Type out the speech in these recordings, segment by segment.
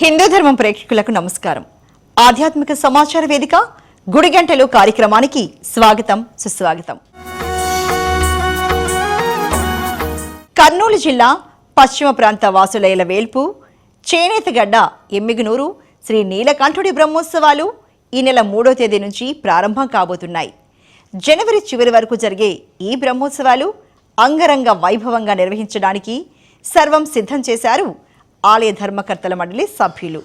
హిందూ ధర్మం ప్రేక్షకులకు నమస్కారం. ఆధ్యాత్మిక సమాచార వేదిక గుడిగంటలు కార్యక్రమానికి స్వాగతం సుస్వాగతం. కర్నూలు జిల్లా పశ్చిమ ప్రాంత వాసులైల వేల్పు చేనేతగడ్డ ఎమ్మిగనూరు శ్రీ నీలకంఠుడి బ్రహ్మోత్సవాలు ఈ నెల మూడో తేదీ నుంచి ప్రారంభం కాబోతున్నాయి. జనవరి చివరి వరకు జరిగే ఈ బ్రహ్మోత్సవాలు అంగరంగ వైభవంగా నిర్వహించడానికి సర్వం సిద్ధం చేశారు ఆలయ ధర్మకర్తల మండలి సభ్యులు.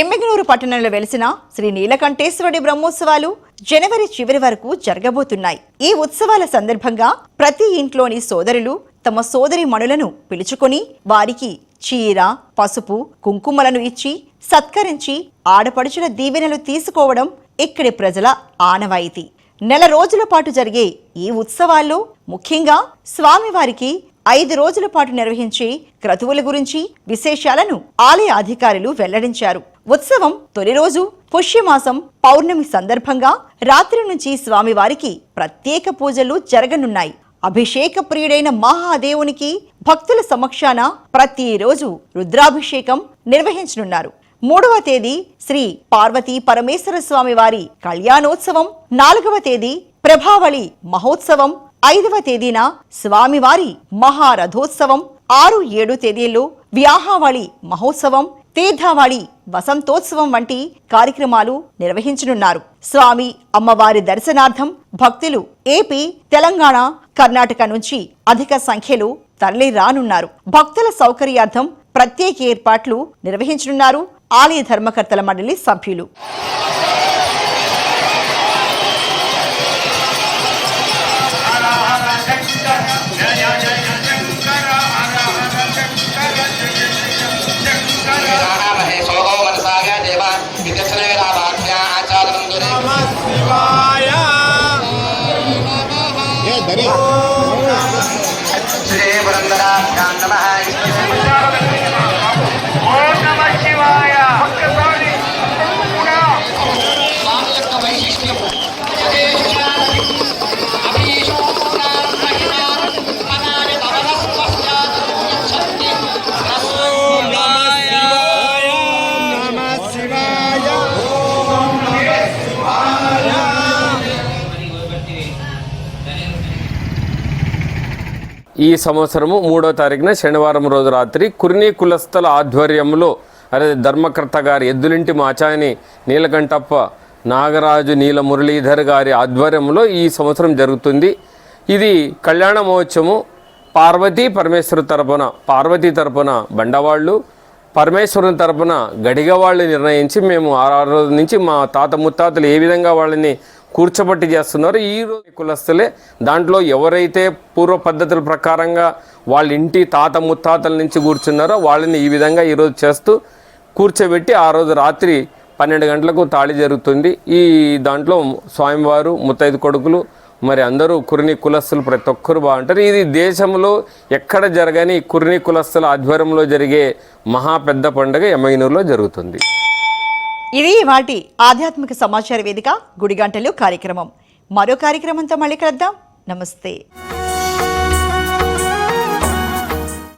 ఎమ్మిగనూరు పట్టణంలో వెలిసిన శ్రీ నీలకంఠేశ్వరుడి బ్రహ్మోత్సవాలు జనవరి చివరి వరకు జరగబోతున్నాయి. ఈ ఉత్సవాల సందర్భంగా ప్రతి ఇంట్లోని సోదరులు తమ సోదరి మణులను పిలుచుకొని వారికి చీర పసుపు కుంకుమలను ఇచ్చి సత్కరించి ఆడపడుచుల దీవెనలు తీసుకోవడం ఇక్కడి ప్రజల ఆనవాయితీ. నెల రోజుల పాటు జరిగే ఈ ఉత్సవాల్లో ముఖ్యంగా స్వామివారికి ఐదు రోజుల పాటు నిర్వహించే క్రతువుల గురించి విశేషాలను ఆలయ అధికారులు వెల్లడించారు. ఉత్సవం తొలి రోజు పుష్యమాసం పౌర్ణమి సందర్భంగా రాత్రి నుంచి స్వామివారికి ప్రత్యేక పూజలు జరగనున్నాయి. అభిషేక ప్రియుడైన మహాదేవునికి భక్తుల సమక్షాన ప్రతిరోజు రుద్రాభిషేకం నిర్వహించనున్నారు. మూడవ తేదీ శ్రీ పార్వతీ పరమేశ్వర స్వామి వారి కళ్యాణోత్సవం నాలుగవ తేదీ ప్రభావళి మహోత్సవం ఐదవ తేదీన స్వామివారి మహారథోత్సవం ఆరు ఏడు తేదీల్లో వ్యాహావళి మహోత్సవం తీర్థావళి వసంతోత్సవం వంటి కార్యక్రమాలు నిర్వహించనున్నారు. స్వామి అమ్మవారి దర్శనార్థం భక్తులు ఏపీ తెలంగాణ కర్ణాటక నుంచి అధిక సంఖ్యలో తరలి రానున్నారు. భక్తుల సౌకర్యార్థం ప్రత్యేక ఏర్పాట్లు నిర్వహించనున్నారు. ఆలయ ధర్మకర్తల మండలి సభ్యులు. ఈ సంవత్సరము మూడో తారీఖున శనివారం రోజు రాత్రి కుర్నీ కులస్థల ఆధ్వర్యంలో అదే ధర్మకర్త గారి ఎద్దులింటి మాచాని నీలకంఠప్ప నాగరాజు నీల మురళీధర్ గారి ఆధ్వర్యంలో ఈ సంవత్సరం జరుగుతుంది. ఇది కళ్యాణ మహోత్సవము. పార్వతీ పరమేశ్వరు తరపున పార్వతీ తరపున బండవాళ్ళు పరమేశ్వరుని తరపున గడిగ వాళ్ళు నిర్ణయించి మేము ఆ రోజు నుంచి మా తాత ముత్తాతలు ఏ విధంగా వాళ్ళని కూర్చోబట్టి చేస్తున్నారు. ఈ రోజు కులస్తులే దాంట్లో ఎవరైతే పూర్వ పద్ధతుల ప్రకారంగా వాళ్ళ ఇంటి తాత ముత్తాతల నుంచి కూర్చున్నారో వాళ్ళని ఈ విధంగా ఈరోజు చేస్తూ కూర్చోబెట్టి ఆ రోజు రాత్రి పన్నెండు గంటలకు తాళి జరుగుతుంది. ఈ దాంట్లో స్వామివారు ముత్తైదు కొడుకులు మరి అందరూ కుర్ని కులస్తులు ప్రతి ఒక్కరు బాగుంటారు. ఇది దేశంలో ఎక్కడ జరగని కుర్ని కులస్తుల ఆధ్వర్యంలో జరిగే మహా పెద్ద పండుగ ఎమ్మైనూరులో జరుగుతుంది. ఇది వాటి ఆధ్యాత్మిక సమాచార వేదిక. గుడిగంటలు కార్యక్రమం. మరో కార్యక్రమంతో మళ్ళీ కలుద్దాం. నమస్తే.